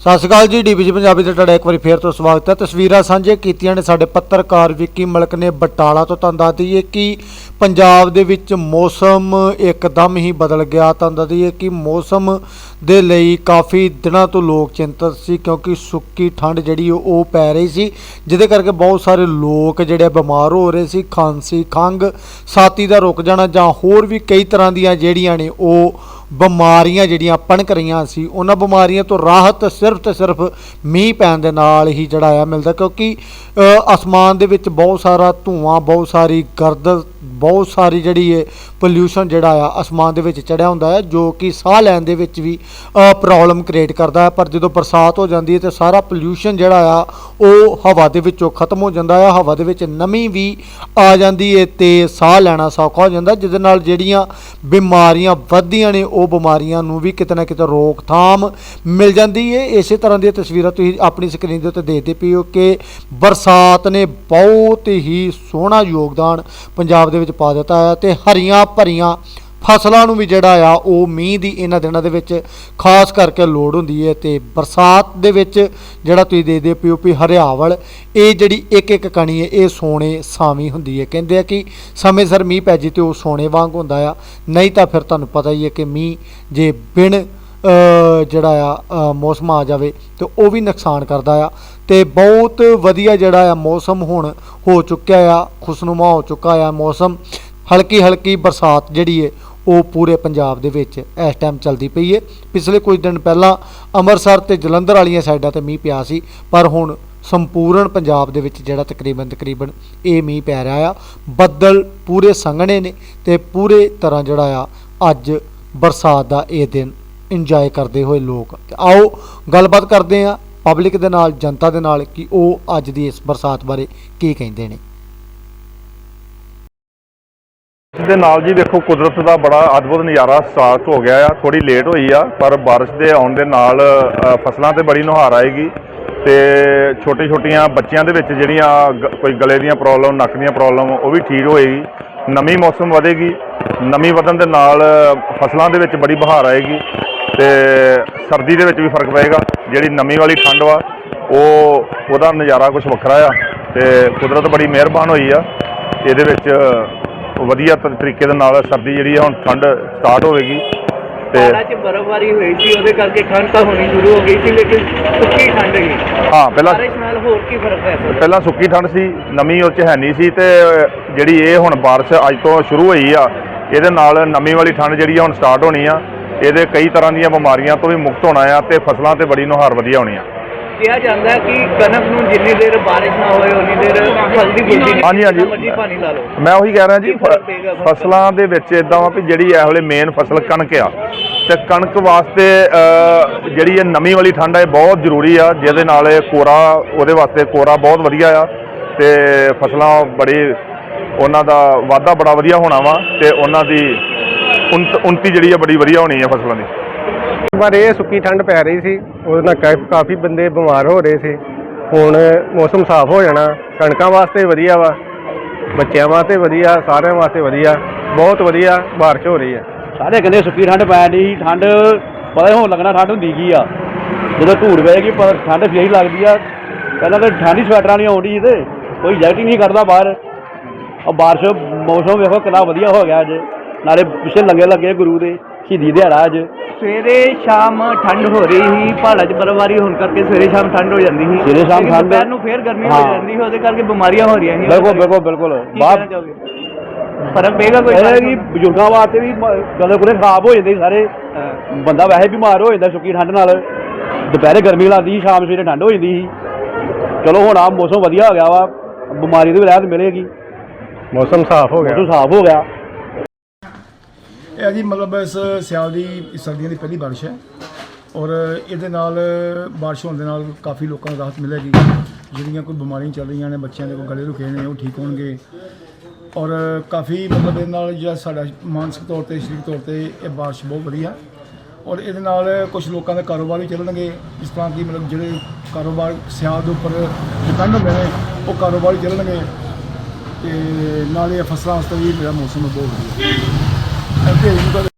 ਸਤਿ ਸ਼੍ਰੀ ਅਕਾਲ ਜੀ ਡੀਬੀਜੀ ਪੰਜਾਬੀ ਤੇ ਤੁਹਾਡਾ ਇੱਕ ਵਾਰੀ ਫੇਰ ਤੋਂ ਸਵਾਗਤ ਹੈ। ਤਸਵੀਰਾਂ ਸਾਂਝੇ ਕੀਤੀਆਂ ਨੇ ਸਾਡੇ ਪੱਤਰਕਾਰ ਵਿੱਕੀ ਮਲਕ ਨੇ ਬਟਾਲਾ ਤੋਂ ਤੁਹਾਨੂੰ ਦੱਸ ਦਈਏ ਕਿ ਪੰਜਾਬ ਦੇ ਵਿੱਚ ਮੌਸਮ ਇੱਕਦਮ ਹੀ ਬਦਲ ਗਿਆ। ਤੁਹਾਨੂੰ ਦੱਸ ਦਈਏ ਕਿ ਮੌਸਮ ਦੇ ਲਈ ਕਾਫੀ ਦਿਨਾਂ ਤੋਂ ਲੋਕ ਚਿੰਤਤ ਸੀ ਕਿਉਂਕਿ ਸੁੱਕੀ ਠੰਡ ਜਿਹੜੀ ਉਹ ਪੈ ਰਹੀ ਸੀ, ਜਿਹਦੇ ਕਰਕੇ ਬਹੁਤ ਸਾਰੇ ਲੋਕ ਜਿਹੜੇ ਬਿਮਾਰ ਹੋ ਰਹੇ ਸੀ, ਖਾਂਸੀ ਖੰਗ ਸਾਤੀ ਦਾ ਰੁਕ ਜਾਣਾ ਜਾਂ ਹੋਰ ਵੀ ਕਈ ਤਰ੍ਹਾਂ ਦੀਆਂ ਜਿਹੜੀਆਂ ਨੇ ਉਹ ਬਿਮਾਰੀਆਂ ਜਿਹੜੀਆਂ ਪਣਕ ਰਹੀਆਂ ਸੀ ਉਹਨਾਂ ਬਿਮਾਰੀਆਂ ਤੋਂ ਰਾਹਤ ਸਿਰਫ ਤੇ ਸਿਰਫ ਮੀਂਹ ਪੈਣ ਦੇ ਨਾਲ ਹੀ ਜਿਹੜਾ ਆ ਮਿਲਦਾ ਕਿਉਂਕਿ ਅ, ਅਸਮਾਨ ਦੇ ਵਿੱਚ ਬਹੁਤ ਸਾਰਾ ਧੂਆਂ ਬਹੁਤ ਸਾਰੀ ਗਰਦ ਬਹੁਤ ਸਾਰੀ ਜਿਹੜੀ ਹੈ ਪੋਲਿਊਸ਼ਨ ਜਿਹੜਾ ਆ ਅਸਮਾਨ ਦੇ ਵਿੱਚ ਚੜਿਆ ਹੁੰਦਾ ਹੈ ਜੋ ਕਿ ਸਾਹ ਲੈਣ ਦੇ ਵਿੱਚ ਵੀ ਪ੍ਰੋਬਲਮ ਕ੍ਰੀਏਟ ਕਰਦਾ ਹੈ। ਪਰ ਜਦੋਂ ਬਰਸਾਤ ਹੋ ਜਾਂਦੀ ਹੈ ਤੇ ਸਾਰਾ ਪੋਲਿਊਸ਼ਨ ਜਿਹੜਾ ਆ ਉਹ ਹਵਾ ਦੇ ਵਿੱਚੋਂ ਖਤਮ ਹੋ ਜਾਂਦਾ ਹੈ ਹਵਾ ਦੇ ਵਿੱਚ ਨਮੀ ਵੀ ਆ ਜਾਂਦੀ ਹੈ ਤੇ ਸਾਹ ਲੈਣਾ ਸੌਖਾ ਹੋ ਜਾਂਦਾ। ਜਿਹਦੇ ਨਾਲ ਜਿਹੜੀਆਂ ਬਿਮਾਰੀਆਂ ਵੱਧਦੀਆਂ ਨੇ, ਉਹ ਬਿਮਾਰੀਆਂ ਨੂੰ ਵੀ ਕਿਤੇ ਨਾ ਕਿਤੇ ਰੋਕਥਾਮ ਮਿਲ ਜਾਂਦੀ ਹੈ ਇਸੇ ਤਰ੍ਹਾਂ ਦੀਆਂ ਤਸਵੀਰਾਂ ਤੁਸੀਂ ਆਪਣੀ ਸਕਰੀਨ ਦੇ ਉੱਤੇ ਦੇਖਦੇ ਪਏ ਹੋ ਕਿ ਬਰਸਾਤ ਨੇ ਬਹੁਤ ਹੀ ਸੋਹਣਾ ਯੋਗਦਾਨ ਪੰਜਾਬ ਦੇ ਵਿੱਚ ਪਾ ਦਿੱਤਾ ਹੈ ਤੇ ਹਰੀਆਂ ਭਰੀਆਂ ਫਸਲਾਂ ਨੂੰ ਵੀ ਜਿਹੜਾ ਆ, ਉਹ ਮੀਂਹ ਦੀ ਇਹਨਾਂ ਦਿਨਾਂ ਦੇ ਵਿੱਚ ਖਾਸ ਕਰਕੇ ਲੋੜ ਹੁੰਦੀ ਹੈ ਤੇ ਬਰਸਾਤ ਦੇ ਵਿੱਚ ਜਿਹੜਾ ਤੁਸੀਂ ਦੇਖਦੇ ਪਿਓ ਪੀ ਹਰਿਆਵਲ, ਇਹ ਜਿਹੜੀ ਇੱਕ ਇੱਕ ਕਣੀ ਹੈ, ਇਹ ਸੋਨੇ ਸਾਵੀਂ ਹੁੰਦੀ ਹੈ। ਕਹਿੰਦੇ ਆ ਕਿ ਸਮੇਂ ਸਿਰ ਮੀਂਹ ਪੈ ਜੇ ਤੇ ਉਹ ਸੋਨੇ ਵਾਂਗ ਹੁੰਦਾ ਆ। ਨਹੀਂ ਤਾਂ ਫਿਰ ਤੁਹਾਨੂੰ ਪਤਾ ਹੀ ਹੈ ਕਿ ਮੀਂਹ ਜੇ ਬਿਨ ਜਿਹੜਾ ਆ ਮੌਸਮ ਆ ਜਾਵੇ ਤੇ ਉਹ ਵੀ ਨੁਕਸਾਨ ਕਰਦਾ ਆ। ਤੇ ਬਹੁਤ ਵਧੀਆ ਜਿਹੜਾ ਆ ਮੌਸਮ ਹੁਣ ਹੋ ਚੁੱਕਿਆ ਆ, ਖੁਸ਼ਨੁਮਾ ਹੋ ਚੁੱਕਾ ਆ ਮੌਸਮ। ਹਲਕੀ ਹਲਕੀ ਬਰਸਾਤ ਜਿਹੜੀ ਹੈ ਉਹ ਪੂਰੇ ਪੰਜਾਬ ਦੇ ਵਿੱਚ ਇਸ ਟਾਈਮ ਚੱਲਦੀ ਪਈ ਹੈ ਪਿਛਲੇ ਕੁਝ ਦਿਨ ਪਹਿਲਾਂ ਅੰਮ੍ਰਿਤਸਰ ਤੇ ਜਲੰਧਰ ਵਾਲੀਆਂ ਸਾਈਡਾਂ ਤੇ ਮੀਂਹ ਪਿਆ ਸੀ, ਪਰ ਹੁਣ ਸੰਪੂਰਨ ਪੰਜਾਬ ਦੇ ਵਿੱਚ ਜਿਹੜਾ ਤਕਰੀਬਨ ਤਕਰੀਬਨ ਇਹ ਮੀਂਹ ਪੈ ਰਿਹਾ ਆ। ਬੱਦਲ ਪੂਰੇ ਸੰਘਣੇ ਨੇ ਤੇ ਪੂਰੇ ਤਰ੍ਹਾਂ ਜਿਹੜਾ ਆ, ਅੱਜ ਬਰਸਾਤ ਦਾ ਇਹ ਦਿਨ ਇੰਜੋਏ ਕਰਦੇ ਹੋਏ ਲੋਕ। ਆਓ ਗੱਲਬਾਤ ਕਰਦੇ ਆ ਪਬਲਿਕ ਦੇ ਨਾਲ, ਜਨਤਾ ਦੇ ਨਾਲ ਕਿ ਉਹ ਅੱਜ ਦੀ ਇਸ ਬਰਸਾਤ ਬਾਰੇ ਕੀ ਕਹਿੰਦੇ ਨੇ ਇਸ ਦੇ ਨਾਲ ਜੀ ਵੇਖੋ ਕੁਦਰਤ ਦਾ ਬੜਾ ਅਦਭੁਤ ਨਜ਼ਾਰਾ ਸਟਾਰਟ ਹੋ ਗਿਆ ਆ। ਥੋੜੀ ਲੇਟ ਹੋਈ ਆ, ਪਰ ਬਾਰਿਸ਼ ਦੇ ਆਉਣ ਦੇ ਨਾਲ ਫਸਲਾਂ ਤੇ ਬੜੀ ਨੁਹਾਰ ਆਏਗੀ ਤੇ ਛੋਟੇ ਛੋਟੀਆਂ ਬੱਚਿਆਂ ਦੇ ਵਿੱਚ ਜਿਹੜੀਆਂ ਗ- ਕੋਈ ਗਲੇ ਦੀਆਂ ਪ੍ਰੋਬਲਮ ਨੱਕ ਦੀਆਂ ਪ੍ਰੋਬਲਮ ਉਹ ਵੀ ਠੀਕ ਹੋਏਗੀ। ਨਵੀਂ ਮੌਸਮ ਵਧੇਗੀ ਨਮੀ ਵਧਣ ਦੇ ਨਾਲ ਫਸਲਾਂ ਦੇ ਵਿੱਚ ਬੜੀ ਬਹਾਰ ਆਏਗੀ ਤੇ ਸਰਦੀ ਦੇ ਵਿੱਚ ਵੀ ਫ਼ਰਕ ਪਏਗਾ। ਜਿਹੜੀ ਨਮੀ ਵਾਲੀ ਠੰਡ ਵਾ, ਉਹ, ਉਹਦਾ ਨਜ਼ਾਰਾ ਕੁਝ ਵੱਖਰਾ ਆ ਤੇ ਕੁਦਰਤ ਬੜੀ ਮਿਹਰਬਾਨ ਹੋਈ ਆ। ਇਹਦੇ ਵਿੱਚ ਵਧੀਆ ਤਰੀਕੇ ਦੇ ਨਾਲ ਸਰਦੀ ਜਿਹੜੀ ਆ ਹੁਣ ਠੰਡ ਸਟਾਰਟ ਹੋਵੇਗੀ ਤੇ 'ਚ ਬਰਫ਼ਬਾਰੀ ਹੋਈ ਸੀ ਉਹਦੇ ਕਰਕੇ ਠੰਡ ਤਾਂ ਹੋਣੀ ਸ਼ੁਰੂ ਹੋ ਗਈ ਸੀ ਲੇਕਿਨ ਸੁੱਕੀ ਠੰਡ ਹੀ ਹਾਂ ਪਹਿਲਾਂ ਬਾਰਿਸ਼ ਨਾਲ ਹੋਰ ਕੀ ਫ਼ਰਕ ਪੈ ਸਕਦਾ? ਪਹਿਲਾਂ ਸੁੱਕੀ ਠੰਡ ਸੀ ਨਮੀ ਉਹ ਚ ਹੈ ਨਹੀਂ ਸੀ ਤੇ ਜਿਹੜੀ ਇਹ ਹੁਣ ਬਾਰਿਸ਼ ਅੱਜ ਤੋਂ ਸ਼ੁਰੂ ਹੋਈ ਆ ਇਹਦੇ ਨਾਲ ਨਮੀ ਵਾਲੀ ਠੰਡ ਜਿਹੜੀ ਆ ਹੁਣ ਸਟਾਰਟ ਹੋਣੀ ਆ ਇਹਦੇ ਕਈ ਤਰ੍ਹਾਂ ਦੀਆਂ ਬਿਮਾਰੀਆਂ ਤੋਂ ਵੀ ਮੁਕਤ ਹੋਣਾ ਆ ਤੇ ਫਸਲਾਂ ਤੇ ਬੜੀ ਨੁਹਾਰ ਵਧੀਆ ਹੋਣੀ ਆ। ਕਿਹਾ ਜਾਂਦਾ ਕਿ ਕਣਕ ਨੂੰ ਜਿੰਨੀ ਦੇਰ ਬਾਰਿਸ਼ ਨਾ ਹੋਏ ਉਨੀ ਦੇਰ ਫਲਦੀ ਫੁੱਲਦੀ ਨਹੀਂ ਹਾਂਜੀ, ਹਾਂਜੀ। ਮਰਜ਼ੀ ਪਾਣੀ ਲਾ ਲਓ। ਮੈਂ ਉਹੀ ਕਹਿ ਰਿਹਾ ਜੀ ਫਸਲਾਂ ਦੇ? ਵਿੱਚ ਇਦਾਂ ਵਾ ਵੀ ਜਿਹੜੀ ਇਹ ਵੇਲੇ ਮੇਨ ਫਸਲ ਕਣਕ ਆ। ਤੇ ਕਣਕ ਵਾਸਤੇ ਜਿਹੜੀ ਇਹ ਨਮੀ ਵਾਲੀ ਠੰਡ ਹੈ ਬਹੁਤ ਜ਼ਰੂਰੀ ਆ ਜਿਹਦੇ ਨਾਲ ਇਹ ਕੋਰਾ ਉਹਦੇ ਵਾਸਤੇ ਕੋਰਾ ਬਹੁਤ ਵਧੀਆ ਆ। ਤੇ ਫਸਲਾਂ ਬੜੀ ਉਹਨਾਂ ਦਾ ਵਾਧਾ ਬੜਾ ਵਧੀਆ ਹੋਣਾ ਵਾ ਤੇ ਉਹਨਾਂ ਦੀ ਉਨਤ- ਉਨਤੀ ਜਿਹੜੀ ਆ ਬੜੀ ਵਧੀਆ ਹੋਣੀ ਆ ਫਸਲਾਂ ਦੀ। ਪਰ ਇਹ ਸੁੱਕੀ ਠੰਡ ਪੈ ਰਹੀ ਸੀ, ਉਹਦੇ ਨਾਲ ਕਾ- ਕਾਫੀ ਬੰਦੇ ਬਿਮਾਰ ਹੋ ਰਹੇ ਸੀ। ਹੁਣ ਮੌਸਮ ਸਾਫ਼ ਹੋ ਜਾਣਾ, ਕਣਕਾਂ ਵਾਸਤੇ ਵਧੀਆ ਵਾ, ਬੱਚਿਆਂ ਵਾਸਤੇ ਵਧੀਆ, ਸਾਰਿਆਂ ਵਾਸਤੇ ਵਧੀਆ, ਬਹੁਤ ਵਧੀਆ ਬਾਰਿਸ਼ ਹੋ ਰਹੀ ਹੈ। ਸਾਰੇ ਕਹਿੰਦੇ ਸੁੱਕੀ ਠੰਡ ਪੈ ਰਹੀ, ਠੰਡ ਪਤਾ ਹੀ ਹੁਣ ਲੱਗਣਾ ਠੰਡ ਹੁੰਦੀ ਕੀ ਆ। ਜਦੋਂ ਧੂੜ ਪਏਗੀ ਪਰ ਠੰਡ ਫੇਰ ਹੀ ਲੱਗਦੀ ਆ। ਪਹਿਲਾਂ ਤਾਂ ਠੰਡੀ ਸਵੈਟਰਾਂ ਨਹੀਂ ਆਉਂਦੀ ਇਹਦੇ ਕੋਈ ਜੈਕਟ ਹੀ ਨਹੀਂ ਕਰਦਾ ਬਾਹਰ। ਆ ਬਾਰਿਸ਼ ਮੌਸਮ ਵੇਖੋ ਕਿੰਨਾ ਵਧੀਆ ਹੋ ਗਿਆ ਅੱਜ। ਨਾਲੇ ਪਿੱਛੇ ਲੱਗੇ ਲੱਗੇ ਗੁਰੂ ਦੇ। ਸ਼ਹੀਦੀ ਦਿਹਾੜਾ ਅੱਜ। ਸਵੇਰੇ ਸ਼ਾਮ ਠੰਡ ਹੋ ਰਹੀ ਸੀ ਪਹਾੜਾਂ 'ਚ ਬਰਫ਼ਬਾਰੀ ਹੋਣ ਕਰਕੇ ਸਵੇਰੇ ਸ਼ਾਮ ਠੰਡ ਹੋ ਜਾਂਦੀ ਸੀ। ਸਵੇਰੇ ਸ਼ਾਮ ਠੰਡ- ਦੁਪਹਿਰ ਨੂੰ ਫੇਰ ਗਰਮੀ ਹੋ ਹਾਂ। ਜਾਂਦੀ ਸੀ ਉਹਦੇ ਕਰਕੇ ਬਿਮਾਰੀਆਂ ਹੋ ਰਹੀਆਂ ਸੀ। ਬਿਲਕੁਲ ਬਿਲਕੁਲ ਬਿਲਕੁਲ। ਚਾਹੋਗੇ? ਫ਼ਰਕ ਪਏਗਾ ਕੋਈ ਇਹ ਕਿ ਬਜ਼ੁਰਗਾਂ ਵਾਸਤੇ ਵੀ ਗਲੇ ਗੁਲੇ ਖਰਾਬ ਹੋ ਜਾਂਦੇ ਸੀ ਸਾਰੇ। ਹਾਂ। ਬੰਦਾ ਵੈਸੇ ਬਿਮਾਰ ਹੋ ਜਾਂਦਾ ਸੁੱਕੀ ਠੰਡ ਨਾਲ। ਦੁਪਹਿਰੇ ਗਰਮੀ ਲੱਗਦੀ ਸੀ ਸ਼ਾਮ ਸਵੇਰੇ ਠੰਡ ਹੋ ਜਾਂਦੀ ਸੀ। ਚਲੋ ਹੁਣ ਆ ਮੌਸਮ ਵਧੀਆ ਹੋ ਗਿਆ ਵਾ ਬਿਮਾਰੀ ਤੋਂ ਵੀ ਰਾਹਤ ਮਿਲੇਗੀ। ਮੌਸਮ ਸਾਫ਼ ਹੋ ਗਿਆ। ਮੌਸਮ ਸਾਫ਼ ਹੋ ਗਿਆ। ਇਹ ਜੀ, ਮਤਲਬ ਇਸ ਸਿਆਲ ਦੀ ਸਰਦੀਆਂ ਦੀ ਪਹਿਲੀ ਬਾਰਿਸ਼ ਹੈ। ਔਰ ਇਹਦੇ ਨਾਲ ਬਾਰਿਸ਼ ਹੋਣ ਦੇ ਨਾਲ ਕਾਫੀ ਲੋਕਾਂ ਨੂੰ ਰਾਹਤ ਮਿਲੇਗੀ। ਜਿਹੜੀਆਂ ਕੋਈ ਬਿਮਾਰੀਆਂ ਚੱਲ ਰਹੀਆਂ ਨੇ, ਬੱਚਿਆਂ ਦੇ ਕੋਈ ਗਲੇ ਰੁਕੇ ਨੇ, ਉਹ ਠੀਕ ਹੋਣਗੇ। ਔਰ ਕਾਫੀ ਮਤਲਬ ਇਹਦੇ ਨਾਲ ਜਿਹੜਾ ਸਾਡਾ ਮਾਨਸਿਕ ਤੌਰ ਤੇ, ਸਰੀਰਕ ਤੌਰ ਤੇ ਇਹ ਬਾਰਿਸ਼ ਬਹੁਤ ਵਧੀਆ। ਔਰ ਇਹਦੇ ਨਾਲ ਕੁਝ ਲੋਕਾਂ ਦੇ ਕਾਰੋਬਾਰ ਵੀ ਚੱਲਣਗੇ। ਜਿਸ ਤਰ੍ਹਾਂ ਕਿ ਮਤਲਬ ਜਿਹੜੇ ਕਾਰੋਬਾਰ ਸਿਆਲ ਦੇ ਉੱਪਰ ਡਿਪੈਂਡ ਹੁੰਦੇ ਨੇ, ਉਹ ਕਾਰੋਬਾਰ ਵੀ ਚੱਲਣਗੇ। ਤੇ ਨਾਲੇ ਇਹ ਫਸਲਾਂ ਵਾਸਤੇ ਵੀ ਮੇਰਾ ਮੌਸਮ ਬਹੁਤ ਵਧੀਆ। ਹੈ ਤੇ ਇਹਨੂੰ ਤਾਂ